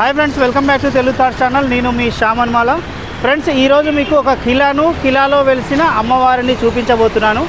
Hi friends welcome back to Telugu thought channel నేను మీ శ్యామన్మాల. Friends ఈరోజు మీకు ఒక కిలాను కిలాలో వెలిసిన అమ్మవారిని చూపించబోతున్నాను.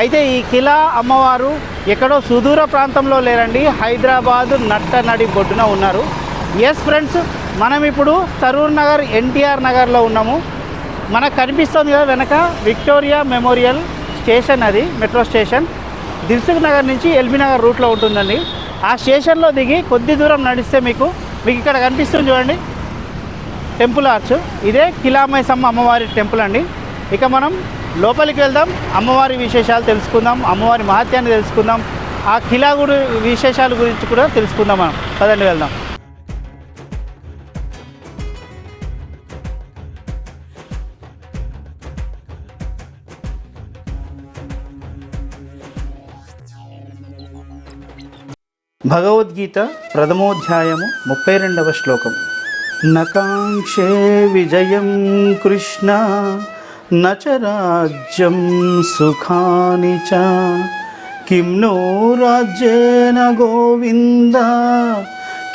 అయితే ఈ కిలా అమ్మవారు ఎక్కడో సుదూర ప్రాంతంలో లేరండి. హైదరాబాద్ నట్టనడి బొడ్డున ఉన్నారు. ఎస్ ఫ్రెండ్స్ మనం ఇప్పుడు తరూర్ నగర్ ఎన్టీఆర్ నగర్లో ఉన్నాము. మనకు కనిపిస్తుంది కదా వెనక విక్టోరియా మెమోరియల్ స్టేషన్ అది మెట్రో స్టేషన్. దిల్సుఖ్ నగర్ నుంచి ఎల్బీ నగర్ రూట్లో ఉంటుందండి. ఆ స్టేషన్లో దిగి కొద్ది దూరం నడిస్తే మీకు మీకు ఇక్కడ కనిపిస్తుంది చూడండి. Temple arch. ఇదే కిలామైసమ్మ అమ్మవారి టెంపుల్ అండి. ఇక మనం లోపలికి వెళ్దాం. అమ్మవారి విశేషాలు తెలుసుకుందాం. అమ్మవారి మహత్యాన్ని తెలుసుకుందాం. ఆ కిలా గుడి విశేషాల గురించి కూడా తెలుసుకుందాం మనం. పదండి వెళ్దాం. భగవద్గీత ప్రథమోధ్యాయము ముప్పై రెండవ శ్లోకం. నకాంక్షే విజయం కృష్ణ నచ రాజ్యం సుఖాని చ. కిం నో రాజ్యేన గోవింద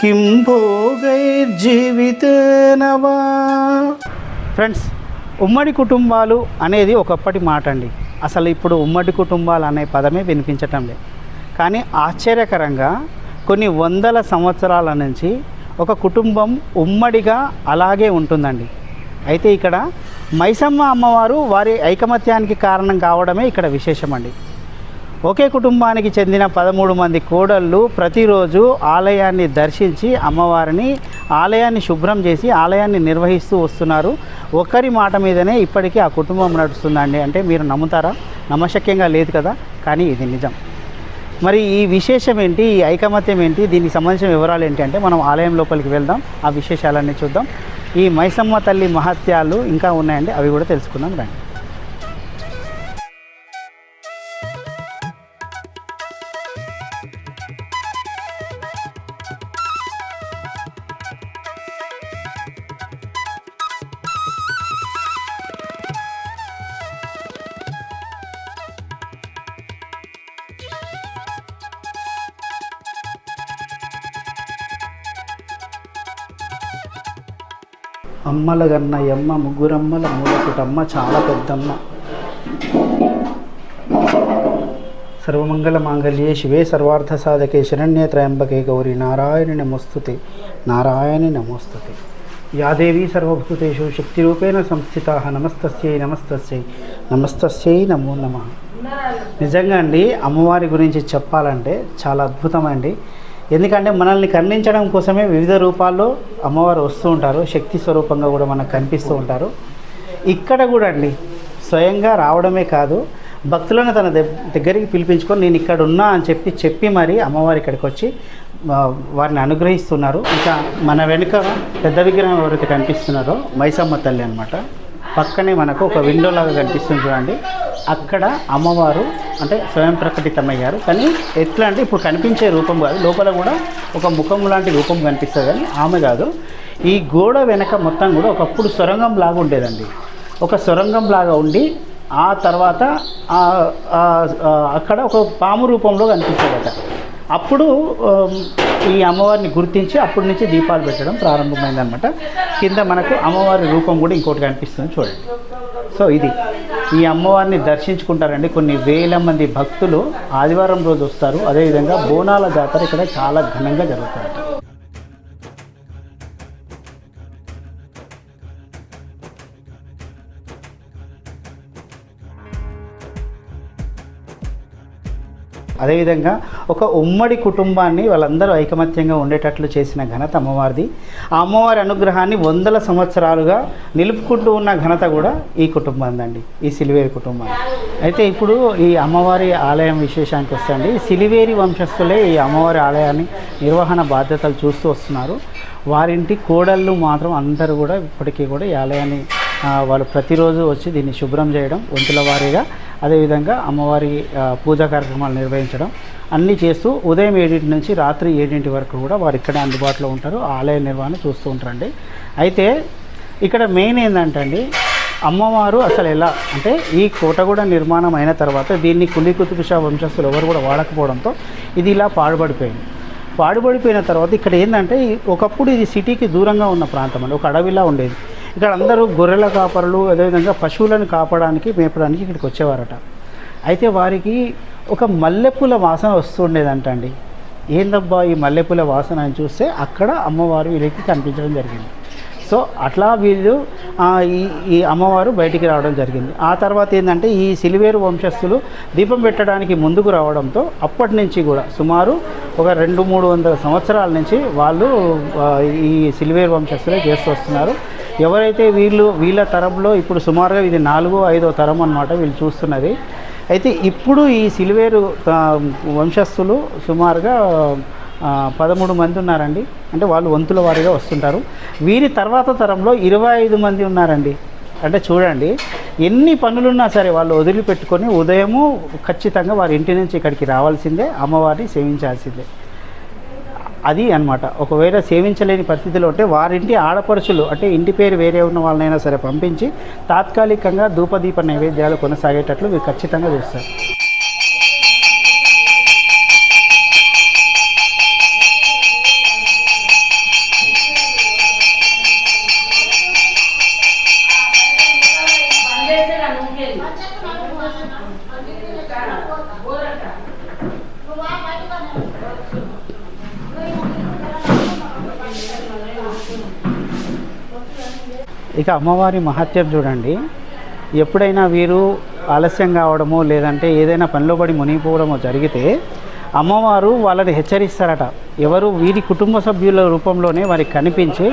కిం భోగైర్జీవితేన వా. ఫ్రెండ్స్ ఉమ్మడి కుటుంబాలు అనేది ఒకప్పటి మాట అండి అసలు ఇప్పుడు ఉమ్మడి కుటుంబాలు అనే పదమే వినిపించటం లేదు. కానీ ఆశ్చర్యకరంగా కొన్ని వందల సంవత్సరాల నుంచి ఒక కుటుంబం ఉమ్మడిగా అలాగే ఉంటుందండి. అయితే ఇక్కడ మైసమ్మ అమ్మవారు వారి ఐకమత్యానికి కారణం కావడమే ఇక్కడ విశేషమండి. ఒకే కుటుంబానికి చెందిన పదమూడు మంది కోడళ్ళు ప్రతిరోజు ఆలయాన్ని దర్శించి అమ్మవారిని ఆలయాన్ని శుభ్రం చేసి ఆలయాన్ని నిర్వహిస్తూ వస్తున్నారు. ఒకరి మాట మీదనే ఇప్పటికీ ఆ కుటుంబం నడుస్తుందండి. అంటే మీరు నమ్ముతారా? నమ్మశక్యంగా లేదు కదా? కానీ ఇది నిజం. మరి ఈ విశేషం ఏంటి? ఈ ఐకమత్యం ఏంటి? దీనికి సంబంధించిన వివరాలు ఏంటి అంటే మనం ఆలయం లోపలికి వెళ్దాం ఆ విశేషాలన్నీ చూద్దాం. ఈ మైసమ్మ తల్లి మహత్యాలు ఇంకా ఉన్నాయండి అవి కూడా తెలుసుకుందాం రండి. అమ్మల గన్నయ్యమ్మ ముగ్గురమ్మల మూలపుటమ్మ చాలా పెద్దమ్మ. సర్వమంగళ మాంగళ్యే శివే సర్వార్థ సాధకే శరణ్య త్రయంబకే గౌరి నారాయణి నమోస్తుతే నారాయణి నమోస్తుతే. యాదేవీ సర్వభూతేషు శక్తిరూపేణ సంస్థిత నమస్తస్యై నమస్తస్యై నమస్తస్యై నమో నమ. నిజంగా అండి అమ్మవారి గురించి చెప్పాలంటే చాలా అద్భుతమండి. ఎందుకంటే మనల్ని ఖండించడం కోసమే వివిధ రూపాల్లో అమ్మవారు వస్తూ ఉంటారు. శక్తి స్వరూపంగా కూడా మనకు కనిపిస్తూ ఉంటారు. ఇక్కడ కూడా అండి స్వయంగా రావడమే కాదు భక్తులను తన దగ్గరికి పిలిపించుకొని నేను ఇక్కడ ఉన్నా అని చెప్పి చెప్పి మరి అమ్మవారి ఇక్కడికి వచ్చి వారిని అనుగ్రహిస్తున్నారు. ఇంకా మన వెనుక పెద్ద విగ్రహం ఎవరైతే కనిపిస్తున్నారో మైసమ్మ తల్లి అనమాట పక్కనే మనకు ఒక విండో లాగా కనిపిస్తుంది చూడండి. అక్కడ అమ్మవారు అంటే స్వయం ప్రకటితమయ్యారు. కానీ ఎట్లా అంటే ఇప్పుడు కనిపించే రూపం కాదు. లోపల కూడా ఒక ముఖం లాంటి రూపం కనిపిస్తుంది కానీ ఆమె కాదు. ఈ గోడ వెనక మొత్తం కూడా ఒకప్పుడు సొరంగం లాగా ఉండేదండి. ఒక సొరంగం లాగా ఉండి ఆ తర్వాత అక్కడ ఒక పాము రూపంలో కనిపించేదట. అప్పుడు ఈ అమ్మవారిని గుర్తించి అప్పటి నుంచి దీపాలు పెట్టడం ప్రారంభమైందనమాట కింద మనకు అమ్మవారి రూపం కూడా ఇంకోటి కనిపిస్తుంది చూడండి. సో ఇది. ఈ అమ్మవారిని దర్శించుకుంటారండి. కొన్ని వేల మంది భక్తులు ఆదివారం రోజు వస్తారు. అదేవిధంగా బోనాల జాతర ఇక్కడ చాలా ఘనంగా జరుగుతుంది అదేవిధంగా ఒక ఉమ్మడి కుటుంబాన్ని వాళ్ళందరూ ఐకమత్యంగా ఉండేటట్లు చేసిన ఘనత అమ్మవారిది. ఆ అమ్మవారి అనుగ్రహాన్ని వందల సంవత్సరాలుగా నిలుపుకుంటూ ఉన్న ఘనత కూడా ఈ కుటుంబందండి ఈ సిలివేరి కుటుంబం. అయితే ఇప్పుడు ఈ అమ్మవారి ఆలయం విశేషానికి వస్తుంది సిలివేరి వంశస్థులే ఈ అమ్మవారి ఆలయాన్ని నిర్వహణ బాధ్యతలు చూస్తూ వస్తున్నారు. వారింటి కోడళ్ళు మాత్రం అందరూ కూడా ఇప్పటికీ కూడా ఈ ఆలయాన్ని వాళ్ళు ప్రతిరోజు వచ్చి దీన్ని శుభ్రం చేయడం వంతుల వారీగా అదేవిధంగా అమ్మవారి పూజా కార్యక్రమాలు నిర్వహించడం అన్నీ చేస్తూ ఉదయం ఏడింటి నుంచి రాత్రి ఏడింటి వరకు కూడా వారు ఇక్కడే అందుబాటులో ఉంటారు. ఆలయ నిర్వహణ చూస్తూ ఉంటారండి. అయితే ఇక్కడ మెయిన్ ఏంటంటే అండి అమ్మవారు అసలు ఎలా? అంటే ఈ కోటగూడ నిర్మాణం అయిన తర్వాత దీన్ని కులి కుతుబిషా వంశస్థులు ఎవరు కూడా వాడకపోవడంతో ఇది ఇలా పాడుబడిపోయింది. పాడుబడిపోయిన తర్వాత ఇక్కడ ఏంటంటే ఒకప్పుడు ఇది సిటీకి దూరంగా ఉన్న ప్రాంతం అండి. ఒక అడవిలా ఉండేది. ఇక్కడ అందరూ గొర్రెల కాపరులు అదేవిధంగా పశువులను కాపడానికి మేపడానికి ఇక్కడికి వచ్చేవారట. అయితే వారికి ఒక మల్లెపూల వాసన వస్తుండేదంట అండి ఏందబ్బా ఈ మల్లెపూల వాసన అని చూస్తే అక్కడ అమ్మవారు వీళ్ళకి కనిపించడం జరిగింది. సో అట్లా వీళ్ళు ఈ ఈ అమ్మవారు బయటికి రావడం జరిగింది. ఆ తర్వాత ఏంటంటే ఈ సిలివేరు వంశస్థులు దీపం పెట్టడానికి ముందుకు రావడంతో అప్పటి నుంచి కూడా సుమారు ఒక రెండు మూడు వందల సంవత్సరాల నుంచి వాళ్ళు ఈ సిలివేరు వంశస్థులే చేస్తూ వస్తున్నారు. ఎవరైతే వీళ్ళు వీళ్ళ తరంలో ఇప్పుడు సుమారుగా ఇది నాలుగో ఐదో తరం అన్నమాట వీళ్ళు చూస్తున్నది. అయితే ఇప్పుడు ఈ సిల్వేరు వంశస్థులు సుమారుగా పదమూడు మంది ఉన్నారండి. అంటే వాళ్ళు వంతుల వారిగా వస్తుంటారు. వీరి తర్వాత తరంలో ఇరవై ఐదు మంది ఉన్నారండి. అంటే చూడండి ఎన్ని పనులున్నా సరే వాళ్ళు వదిలిపెట్టుకొని ఉదయము ఖచ్చితంగా వారి ఇంటి నుంచి ఇక్కడికి రావాల్సిందే అమ్మవారిని సేవించాల్సిందే. అది అన్నమాట. ఒకవేళ సేవించలేని పరిస్థితిలో ఉంటే వారింటి ఆడపడుచులు అంటే ఇంటి పేరు వేరే ఉన్న వాళ్ళనైనా సరే పంపించి తాత్కాలికంగా ధూపదీప నైవేద్యాలు కొనసాగేటట్లు మీరు ఖచ్చితంగా చూస్తారు. ఇక అమ్మవారి మహత్యం చూడండి. ఎప్పుడైనా వీరు ఆలస్యం కావడమో లేదంటే ఏదైనా పనిలో పడి మునిగిపోవడమో జరిగితే అమ్మవారు వాళ్ళని హెచ్చరిస్తారట. ఎవరు వీరి కుటుంబ సభ్యుల రూపంలోనే వారికి కనిపించి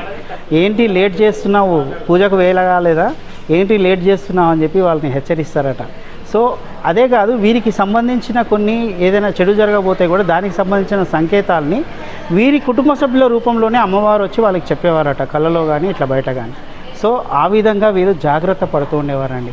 ఏంటి లేట్ చేస్తున్నావు? పూజకు వేయలేదా ఏంటి లేట్ చేస్తున్నావు? అని చెప్పి వాళ్ళని హెచ్చరిస్తారట. సో అదే కాదు వీరికి సంబంధించిన కొన్ని ఏదైనా చెడు జరగబోతే కూడా దానికి సంబంధించిన సంకేతాలని వీరి కుటుంబ సభ్యుల రూపంలోనే అమ్మవారు వచ్చి వాళ్ళకి చెప్పేవారట. కళ్ళలో కానీ ఇట్లా బయట కానీ సో ఆ విధంగా వీరు జాగ్రత్త పడుతూ ఉండేవారండి.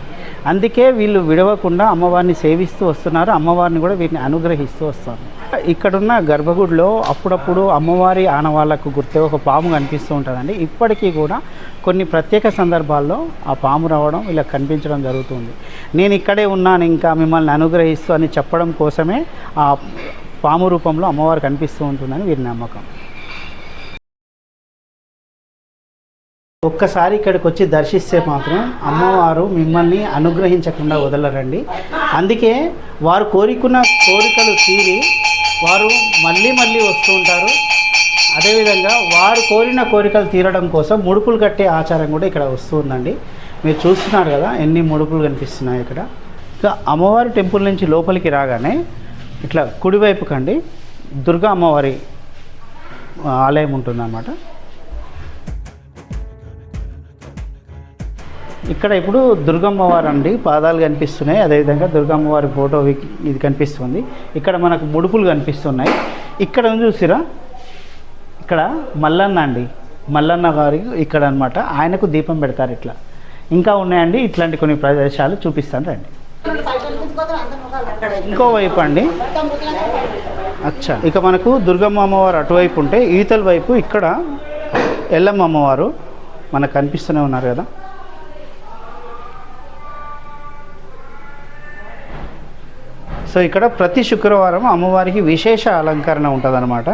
అందుకే వీళ్ళు విడవకుండా అమ్మవారిని సేవిస్తూ వస్తున్నారు. అమ్మవారిని కూడా వీరిని అనుగ్రహిస్తూ వస్తారు ఇక్కడున్న గర్భగుడిలో అప్పుడప్పుడు అమ్మవారి ఆనవాళ్ళకు గుర్తే ఒక పాము కనిపిస్తూ ఉంటుందండి. ఇప్పటికీ కూడా కొన్ని ప్రత్యేక సందర్భాల్లో ఆ పాము రావడం ఇలా కనిపించడం జరుగుతుంది. నేను ఇక్కడే ఉన్నాను ఇంకా మిమ్మల్ని అనుగ్రహిస్తూ అని చెప్పడం కోసమే ఆ పాము రూపంలో అమ్మవారు కనిపిస్తూ ఉంటుందని వీరి నమ్మకం. ఒక్కసారి ఇక్కడికి వచ్చి దర్శిస్తే మాత్రం అమ్మవారు మిమ్మల్ని అనుగ్రహించకుండా వదలరండి. అందుకే వారు కోరుకున్న కోరికలు తీరి వారు మళ్ళీ మళ్ళీ వస్తూ ఉంటారు. అదేవిధంగా వారు కోరిన కోరికలు తీరడం కోసం ముడుపులు కట్టే ఆచారం కూడా ఇక్కడ వస్తూ ఉందండి. మీరు చూస్తున్నారు కదా ఎన్ని ముడుపులు కనిపిస్తున్నాయి ఇక్కడ. ఇక అమ్మవారి టెంపుల్ నుంచి లోపలికి రాగానే ఇట్లా కుడివైపు కండి దుర్గా అమ్మవారి ఆలయం ఉంటుందన్నమాట. ఇక్కడ ఇప్పుడు దుర్గమ్మవారు అండి పాదాలు కనిపిస్తున్నాయి. అదేవిధంగా దుర్గమ్మవారి ఫోటో ఇది కనిపిస్తుంది. ఇక్కడ మనకు ముడుపులు కనిపిస్తున్నాయి. ఇక్కడ చూసిరా? ఇక్కడ మల్లన్న అండి. మల్లన్న గారి ఇక్కడ అన్నమాట. ఆయనకు దీపం పెడతారు ఇట్లా. ఇంకా ఉన్నాయండి. ఇట్లాంటి కొన్ని ప్రదేశాలు చూపిస్తాను రండి. ఇంకోవైపు అండి. అచ్చా. ఇక మనకు దుర్గమ్మ అమ్మవారు అటువైపు ఉంటే ఈతల వైపు ఇక్కడ ఎల్లమ్మ అమ్మవారు మనకు కనిపిస్తూనే ఉన్నారు కదా. సో ఇక్కడ ప్రతి శుక్రవారం అమ్మవారికి విశేష అలంకరణ ఉంటుందన్నమాట.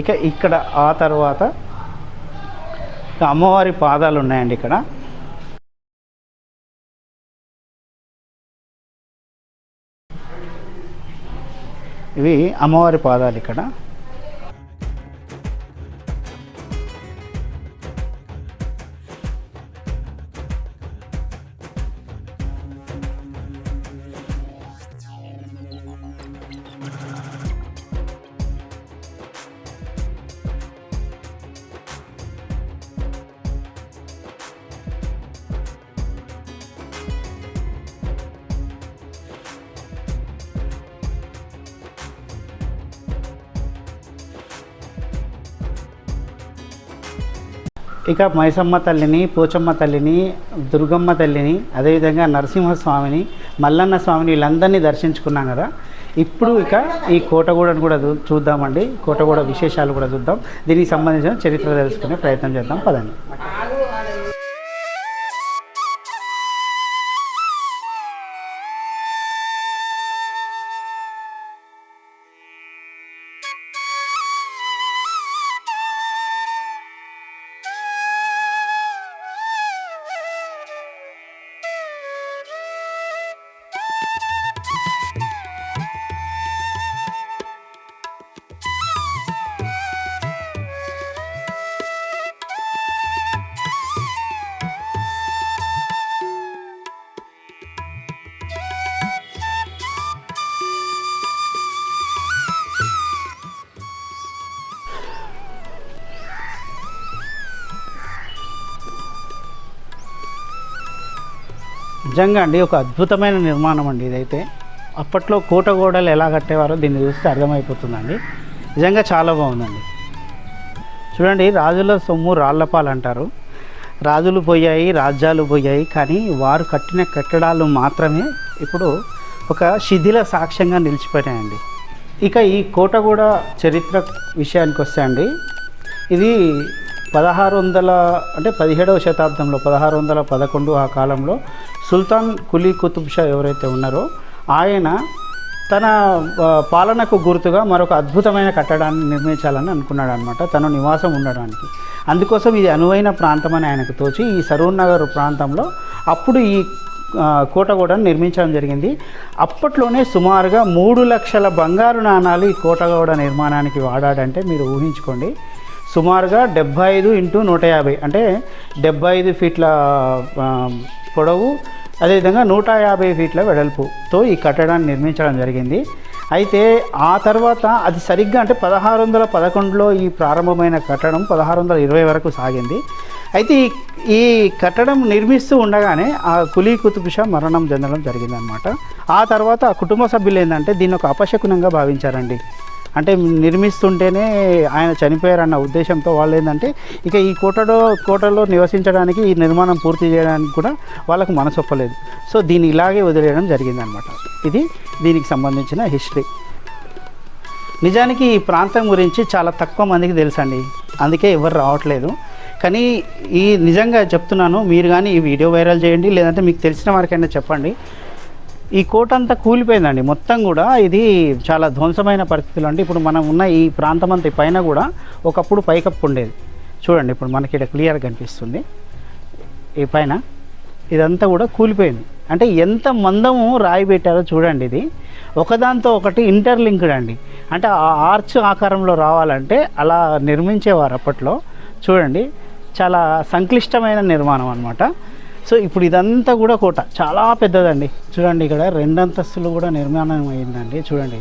ఇక ఇక్కడ ఆ తర్వాత అమ్మవారి పాదాలు ఉన్నాయండి ఇక్కడ. ఇవి అమ్మవారి పాదాలు ఇక్కడ. ఇక మైసమ్మ తల్లిని పోచమ్మ తల్లిని దుర్గమ్మ తల్లిని అదేవిధంగా నరసింహస్వామిని మల్లన్న స్వామిని వీళ్ళందరినీ దర్శించుకున్నాం కదా. ఇప్పుడు ఇక ఈ కోటగూడను కూడా చూద్దామండి. కోటగూడ విశేషాలు కూడా చూద్దాం. దీనికి సంబంధించిన చరిత్ర తెలుసుకునే ప్రయత్నం చేద్దాం. పదండి. నిజంగా అండి ఒక అద్భుతమైన నిర్మాణం అండి ఇదైతే. అప్పట్లో కోట గోడలు ఎలా కట్టేవారో దీన్ని చూస్తే అర్థమైపోతుందండి. నిజంగా చాలా బాగుందండి. చూడండి రాజుల సొమ్ము రాళ్ళపాలు అంటారు. రాజులు పోయాయి రాజ్యాలు పోయాయి కానీ వారు కట్టిన కట్టడాలు మాత్రమే ఇప్పుడు ఒక శిథిల సాక్ష్యంగా నిలిచిపోయాయండి ఇక ఈ కోటగూడ చరిత్ర విషయానికి వస్తే అండి ఇది పదహారు వందల అంటే పదిహేడవ శతాబ్దంలో పదహారు వందల పదకొండు ఆ కాలంలో సుల్తాన్ కులీ కుతుబ్ షా ఎవరైతే ఉన్నారో ఆయన తన పాలనకు గుర్తుగా మరొక అద్భుతమైన కట్టడాన్ని నిర్మించాలని అనుకున్నాడు అనమాట తను నివాసం ఉండడానికి. అందుకోసం ఇది అనువైన ప్రాంతం అని ఆయనకు తోచి ఈ సరూర్ నగర్ ప్రాంతంలో అప్పుడు ఈ కోట కూడా నిర్మించడం జరిగింది. అప్పట్లోనే సుమారుగా మూడు లక్షల బంగారు నాణాలు ఈ కోటగూడ నిర్మాణానికి వాడాడంటే మీరు ఊహించుకోండి. సుమారుగా డెబ్బై ఐదు ఇంటూ నూట యాభై. అంటే డెబ్బై ఐదు ఫీట్ల పొడవు అదేవిధంగా నూట యాభై ఫీట్ల వెడల్పుతో ఈ కట్టడాన్ని నిర్మించడం జరిగింది. అయితే ఆ తర్వాత అది సరిగ్గా అంటే పదహారు వందల పదకొండులో ఈ ప్రారంభమైన కట్టడం పదహారు వందల ఇరవై వరకు సాగింది. అయితే ఈ ఈ కట్టడం నిర్మిస్తూ ఉండగానే ఆ కులీ కుతుబ్షా మరణం చెందడం జరిగిందనమాట ఆ తర్వాత ఆ కుటుంబ సభ్యులు ఏంటంటే దీన్ని ఒక అపశకునంగా భావించారండి. అంటే నిర్మిస్తుంటేనే ఆయన చనిపోయారన్న ఉద్దేశంతో వాళ్ళు ఏంటంటే ఇక ఈ కోటలో కోటలో నివసించడానికి ఈ నిర్మాణం పూర్తి చేయడానికి కూడా వాళ్ళకు మనసొప్పలేదు సో దీన్ని ఇలాగే వదిలేయడం జరిగిందనమాట ఇది దీనికి సంబంధించిన హిస్టరీ. నిజానికి ఈ ప్రాంతం గురించి చాలా తక్కువ మందికి తెలుసండి. అందుకే ఎవరు రావట్లేదు. కానీ ఈ నిజంగా చెప్తున్నాను మీరు కానీ ఈ వీడియో వైరల్ చేయండి లేదంటే మీకు తెలిసిన వారికైనా చెప్పండి. ఈ కోట అంతా కూలిపోయిందండి. మొత్తం కూడా ఇది చాలా ధ్వంసమైన పరిస్థితులు అంటే ఇప్పుడు మనం ఉన్న ఈ ప్రాంతం అంతా ఈ పైన కూడా ఒకప్పుడు పైకప్పు ఉండేది. చూడండి ఇప్పుడు మనకి ఇక్కడ క్లియర్గా కనిపిస్తుంది. ఈ పైన ఇదంతా కూడా కూలిపోయింది. అంటే ఎంత మందము రాయి పెట్టారో చూడండి ఇది. ఒకదాంతో ఒకటి ఇంటర్లింక్డ్ అండి. అంటే ఆ ఆర్చ్ ఆకారంలో రావాలంటే అలా నిర్మించేవారు అప్పట్లో. చూడండి చాలా సంక్లిష్టమైన నిర్మాణం అనమాట సో ఇప్పుడు ఇదంతా కూడా కోట. చాలా పెద్దదండి. చూడండి ఇక్కడ రెండంతస్తులు కూడా నిర్మాణం అయిందండి. చూడండి.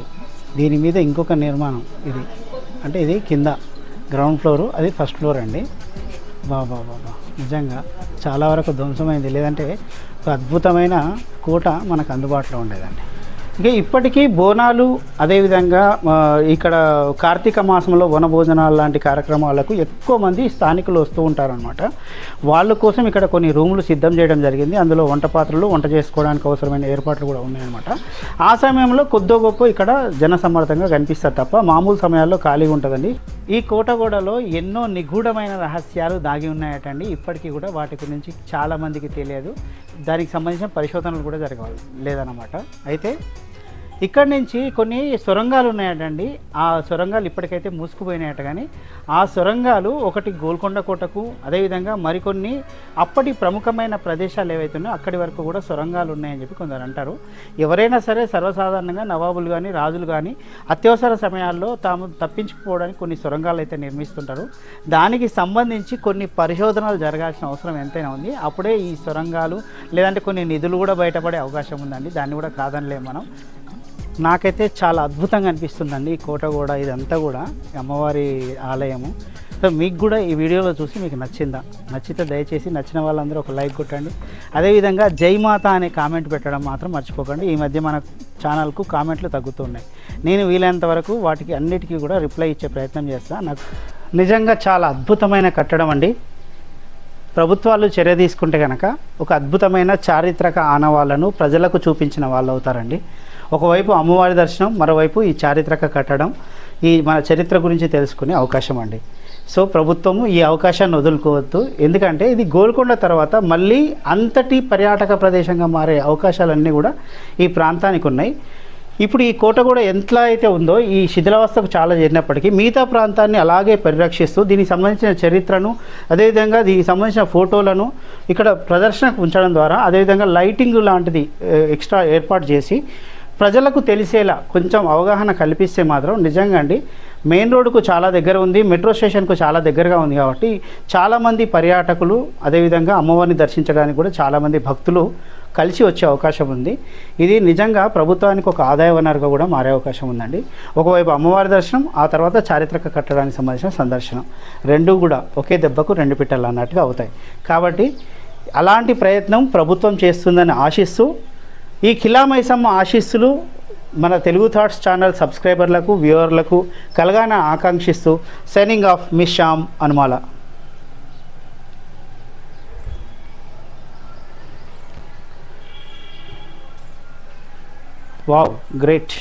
దీని మీద ఇంకొక నిర్మాణం ఇది. అంటే ఇది కింద గ్రౌండ్ ఫ్లోరు. అది ఫస్ట్ ఫ్లోర్ అండి. బాబా బాబా నిజంగా చాలా వరకు ధ్వంసమైంది. లేదంటే ఒక అద్భుతమైన కోట మనకు అందుబాటులో ఉండేదండి. ఇక ఇప్పటికీ బోనాలు అదేవిధంగా ఇక్కడ కార్తీక మాసంలో వనభోజనాలు లాంటి కార్యక్రమాలకు ఎక్కువ మంది స్థానికులు వస్తూ ఉంటారనమాట వాళ్ళ కోసం ఇక్కడ కొన్ని రూములు సిద్ధం చేయడం జరిగింది. అందులో వంట పాత్రలు వంట చేసుకోవడానికి అవసరమైన ఏర్పాట్లు కూడా ఉన్నాయన్నమాట. ఆ సమయంలో కొద్దో గొప్ప ఇక్కడ జనసమ్మర్దంగా కనిపిస్తారు తప్ప మామూలు సమయాల్లో ఖాళీగా ఉంటుందండి. ఈ కోటగూడలో ఎన్నో నిగూఢమైన రహస్యాలు దాగి ఉన్నాయటండి. ఇప్పటికీ కూడా వాటి గురించి చాలామందికి తెలియదు. దానికి సంబంధించిన పరిశోధనలు కూడా జరగాలి లేదన్నమాట. అయితే ఇక్కడ నుంచి కొన్ని సొరంగాలు ఉన్నాయటండి. ఆ సొరంగాలు ఇప్పటికైతే మూసుకుపోయినాయట కానీ ఆ సొరంగాలు ఒకటి గోల్కొండ కోటకు అదేవిధంగా మరికొన్ని అప్పటి ప్రముఖమైన ప్రదేశాలు ఏవైతే ఉన్నాయో అక్కడి వరకు కూడా సొరంగాలు ఉన్నాయని చెప్పి కొందరు అంటారు. ఎవరైనా సరే సర్వసాధారణంగా నవాబులు కానీ రాజులు కానీ అత్యవసర సమయాల్లో తాము తప్పించుకుపోవడానికి కొన్ని సొరంగాలు అయితే నిర్మిస్తుంటారు. దానికి సంబంధించి కొన్ని పరిశోధనలు జరగాల్సిన అవసరం ఎంతైనా ఉంది. అప్పుడే ఈ సొరంగాలు లేదంటే కొన్ని నిధులు కూడా బయటపడే అవకాశం ఉందండి. దాన్ని కూడా కాదనిలేం మనం. నాకైతే చాలా అద్భుతంగా అనిపిస్తుందండి ఈ కోట కూడా ఇదంతా కూడా అమ్మవారి ఆలయము. సో మీకు కూడా ఈ వీడియోలో చూసి మీకు నచ్చిందా? నచ్చితే దయచేసి నచ్చిన వాళ్ళందరూ ఒక లైక్ కొట్టండి. అదేవిధంగా జై మాత అనే కామెంట్ పెట్టడం మాత్రం మర్చిపోకండి. ఈ మధ్య మన ఛానల్కు కామెంట్లు తగ్గుతున్నాయి నేను వీలైనంత వరకు వాటికి అన్నిటికీ కూడా రిప్లై ఇచ్చే ప్రయత్నం చేస్తాను నాకు నిజంగా చాలా అద్భుతమైన కట్టడం అండి. ప్రభుత్వాలు చర్య తీసుకుంటే కనుక ఒక అద్భుతమైన చారిత్రక ఆనవాళ్ళను ప్రజలకు చూపించిన వాళ్ళు అవుతారండి. ఒకవైపు అమ్మవారి దర్శనం మరోవైపు ఈ చారిత్రక కట్టడం ఈ మన చరిత్ర గురించి తెలుసుకునే అవకాశం అండి. సో ప్రభుత్వము ఈ అవకాశాన్ని వదులుకోవద్దు. ఎందుకంటే ఇది గోల్కొండ తర్వాత మళ్ళీ అంతటి పర్యాటక ప్రదేశంగా మారే అవకాశాలన్నీ కూడా ఈ ప్రాంతానికి ఉన్నాయి. ఇప్పుడు ఈ కోట కూడా ఎంతలా అయితే ఉందో ఈ శిథిలావస్థకు చాలా చేరినప్పటికీ మిగతా ప్రాంతాన్ని అలాగే పరిరక్షిస్తూ దీనికి సంబంధించిన చరిత్రను అదేవిధంగా దీనికి సంబంధించిన ఫోటోలను ఇక్కడ ప్రదర్శనకు ఉంచడం ద్వారా అదేవిధంగా లైటింగ్ లాంటిది ఎక్స్ట్రా ఏర్పాటు చేసి ప్రజలకు తెలిసేలా కొంచెం అవగాహన కల్పిస్తే మాత్రం నిజంగా అండి మెయిన్ రోడ్కు చాలా దగ్గర ఉంది మెట్రో స్టేషన్కు చాలా దగ్గరగా ఉంది కాబట్టి చాలామంది పర్యాటకులు అదేవిధంగా అమ్మవారిని దర్శించడానికి కూడా చాలామంది భక్తులు కలిసి వచ్చే అవకాశం ఉంది. ఇది నిజంగా ప్రభుత్వానికి ఒక ఆదాయ వనరుగా కూడా మారే అవకాశం ఉందండి. ఒకవైపు అమ్మవారి దర్శనం ఆ తర్వాత చారిత్రక కట్టడానికి సంబంధించిన సందర్శనం. రెండు కూడా ఒకే దెబ్బకు రెండు పిట్టలు అన్నట్టుగా అవుతాయి. కాబట్టి అలాంటి ప్రయత్నం ప్రభుత్వం చేస్తుందని ఆశిస్తూ ఈ ఖిలామైసమ్మ ఆశీస్సులు మన తెలుగు థాట్స్ ఛానల్ సబ్స్క్రైబర్లకు వ్యూవర్లకు కలగాన ఆకాంక్షిస్తూ signing off miss Sham Anumala. Wow great.